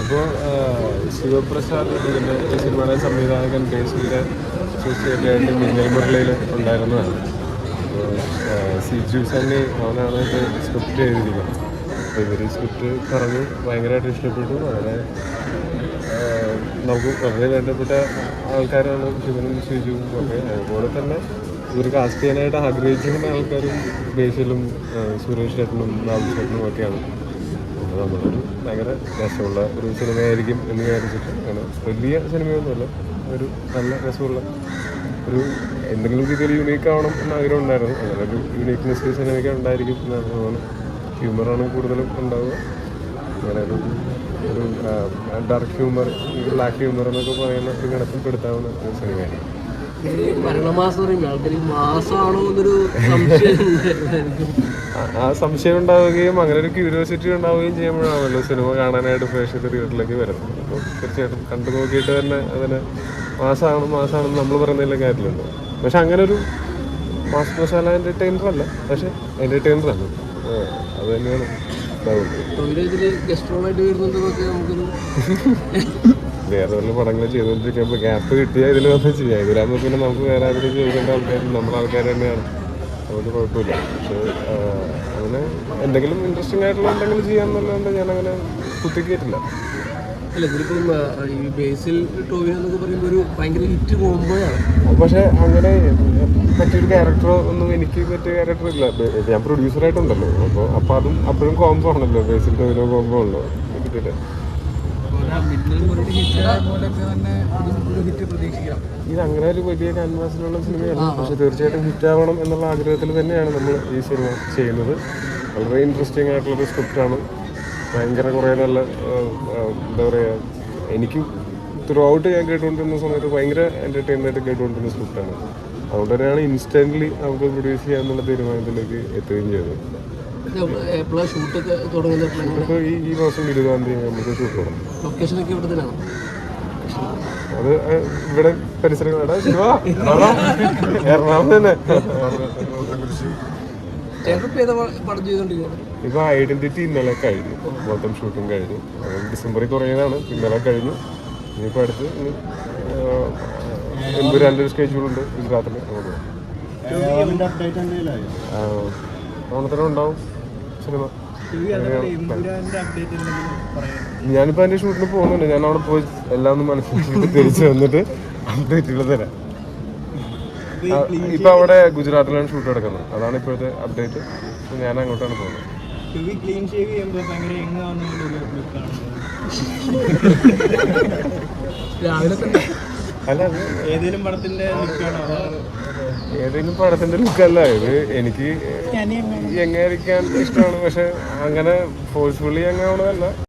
അപ്പോൾ ശിവപ്രസാദ് ഇതിന്റെ ഈ സിനിമയുടെ സംവിധായകൻ സിയുടെ സൂക്ഷിച്ചായിട്ട് മിന്നൽ മുരളിയിൽ ഉണ്ടായിരുന്നതാണ്. അപ്പോൾ സിജു സണ്ണി അവനാണ് ഇത് സ്ക്രിപ്റ്റ് എഴുതിയിരിക്കുന്നത്. അപ്പോൾ ഇവർ സ്ക്രിപ്റ്റ് പറഞ്ഞു ഭയങ്കരമായിട്ട് ഇഷ്ടപ്പെട്ടു. വളരെ നമുക്ക് വളരെ വേണ്ടപ്പെട്ട ആൾക്കാരാണ് ശിവനും സിജുവും ഒക്കെ. അതുപോലെ തന്നെ ഇവർ കാസ്റ്റ് ചെയ്യാനായിട്ട് ആഗ്രഹിച്ചിരുന്ന ആൾക്കാരും ബേസിലും സുരേഷ് ചേട്ടനും ബാബു ചേട്ടനും ഒക്കെയാണ്. അപ്പോൾ നമ്മളൊരു ഭയങ്കര രസമുള്ള ഒരു സിനിമയായിരിക്കും എന്ന് വിചാരിച്ചിട്ട് അങ്ങനെ വലിയ സിനിമയൊന്നുമല്ല ഒരു നല്ല രസമുള്ള ഒരു എന്തെങ്കിലും രീതിയിൽ യുണീക്ക് ആവണം എന്ന ആഗ്രഹം ഉണ്ടായിരുന്നു. അങ്ങനെ ഒരു യുണീക്ക്നെസ് സിനിമയ്ക്ക് ഉണ്ടായിരിക്കും എന്നാണ് തോന്നുന്നത് ഹ്യൂമറാണ് കൂടുതലും ഉണ്ടാവുക. അങ്ങനെ ഒരു ഒരു ഡാർക്ക് ഹ്യൂമർ ബ്ലാക്ക് ഹ്യൂമർ എന്നൊക്കെ പറയുന്ന ഒരു ഗണത്തിൽപ്പെടുത്താവുന്ന ഒരു സിനിമയാണ്. ആ- സംശയം ഉണ്ടാവുകയും അങ്ങനെ ഒരു ക്യൂരിയോസിറ്റി ഉണ്ടാവുകയും ചെയ്യുമ്പോഴാണല്ലോ സിനിമ കാണാനായിട്ട് പ്രേക്ഷകർ തിയേറ്ററിലേക്ക് വരുന്നത്. അപ്പോൾ തീർച്ചയായിട്ടും കണ്ടു നോക്കിയിട്ട് തന്നെ അതിന് മാസമാണ് മാസമാണെന്ന് നമ്മൾ പറയുന്നതിലെ കാര്യമുണ്ട് പക്ഷെ അങ്ങനെ ഒരു മാസ് മസാല എന്റർടൈനർ അല്ല. പക്ഷെ എന്റർടൈനർ ആണ് അത് തന്നെയാണ് ഉണ്ടാവുന്നത്. വേറെ വല്ല പടങ്ങൾ ചെയ്തുകൊണ്ടിരിക്കുമ്പോൾ ഗ്യാപ്പ് കിട്ടിയാൽ ഇതിൽ വന്ന് ചെയ്യാം. ഇതിലാകുമ്പോൾ പിന്നെ നമുക്ക് വേറെ ആരും ചോദിക്കേണ്ട ആൾക്കാർ നമ്മുടെ ആൾക്കാർ തന്നെയാണ്. അതുകൊണ്ട് കുഴപ്പമില്ല. പക്ഷേ അങ്ങനെ എന്തെങ്കിലും ഇൻട്രസ്റ്റിംഗ് ആയിട്ടുള്ള എന്തെങ്കിലും ചെയ്യാമെന്നല്ലാണ്ട് ഞാനങ്ങനെ കുത്തിക്കേറ്റില്ല. അല്ല ഇതിലിപ്പം ഈ ബേസിൽ ടോവിനോ എന്നൊക്കെ പറയുമ്പോൾ ഒരു ഭയങ്കര ഹിറ്റ് പക്ഷേ അങ്ങനെ പറ്റിയൊരു ക്യാരക്ടറോ ഒന്നും എനിക്ക് പറ്റിയ ക്യാരക്ടർ ഇല്ല. ഞാൻ പ്രൊഡ്യൂസറായിട്ടുണ്ടല്ലോ അപ്പോൾ അപ്പോൾ അതും അപ്പോഴും കോംബോ ആണല്ലോ. ബേസിൽ ടോവിനോ കോംബോ ഉണ്ടോ കിട്ടിയിട്ട് ഇത് അങ്ങനെ ഒരു വലിയ ക്യാൻവാസിലുള്ള സിനിമയാണ്. പക്ഷെ തീർച്ചയായിട്ടും ഹിറ്റ് ആവണം എന്നുള്ള ആഗ്രഹത്തിൽ തന്നെയാണ് നമ്മൾ ഈ സിനിമ ചെയ്യുന്നത്. വളരെ ഇൻട്രസ്റ്റിംഗ് ആയിട്ടുള്ളൊരു സ്ക്രിപ്റ്റാണ് ഭയങ്കര കുറേ നല്ല എന്താ പറയുക എനിക്ക് ത്രൂ ഔട്ട് ഞാൻ കേട്ടുകൊണ്ടിരുന്ന സമയത്ത് ഭയങ്കര എന്റർടൈൻമെന്റ് കേട്ടുകൊണ്ടിരുന്ന സ്ക്രിപ്റ്റാണ് അതുകൊണ്ട് തന്നെയാണ് ഇൻസ്റ്റന്റ്ലി നമുക്ക് പ്രൊഡ്യൂസ് ചെയ്യാമെന്നുള്ള തീരുമാനത്തിലേക്ക് എത്തുകയും ചെയ്തത്. എപ്പോഴാണ് ഷൂട്ടൊക്കെ തുടങ്ങുന്നത് എപ്പോഴാണ് അപ്പോൾ ഈ ഈ മാസം ഇരുപതാം തീയതി നമുക്ക് ഷൂട്ട് തുടങ്ങും. ലൊക്കേഷനൊക്കെ ഇവിടെ തന്നെയാണ് അത് ഏഹ്, ഇവിടെ പരിസരങ്ങളാണ് എറണാകുളം തന്നെ ഇപ്പം ഐഡന്റിറ്റി ഇന്നലെ കഴിഞ്ഞു. മൊത്തം ഷൂട്ടിംഗ് കഴിഞ്ഞു. ഡിസംബറിൽ തുടങ്ങിയതാണ്. ഇന്നലെ കഴിഞ്ഞു. ഇനിയിപ്പോ അടുത്ത് എൺപത് രണ്ടൊരു സ്കെഡ്യൂൾ ഉണ്ട്. ഗുജറാത്തിൽ അങ്ങോട്ട് ഓണത്തിന് ഉണ്ടാവും സിനിമ. ഞാനിപ്പോൾ ഷൂട്ടിന് പോകുന്നുണ്ട്. ഞാൻ അവിടെ പോയി എല്ലാം ഒന്ന് മനസ്സിലാക്കിയിട്ട് തിരിച്ചു വന്നിട്ട് അപ്ഡേറ്റുകൾ തരാം. ഇപ്പൊ അവിടെ ഗുജറാത്തിലാണ് ഷൂട്ട് നടക്കുന്നത്. അതാണ് ഇപ്പോഴത്തെ അപ്ഡേറ്റ് ഞാൻ അങ്ങോട്ടാണ് പോകുന്നത്. രാവിലെ തന്നെ അല്ല ഏതെങ്കിലും പടത്തിന്റെ ഏതെങ്കിലും പടത്തിന്റെ ലുക്കല്ല ഇത് എനിക്ക് എങ്ങനെ ഇരിക്കാൻ ഇഷ്ടമാണ് പക്ഷെ അങ്ങനെ ഫോഴ്സ്ഫുള്ളി എങ്ങാവണതല്ല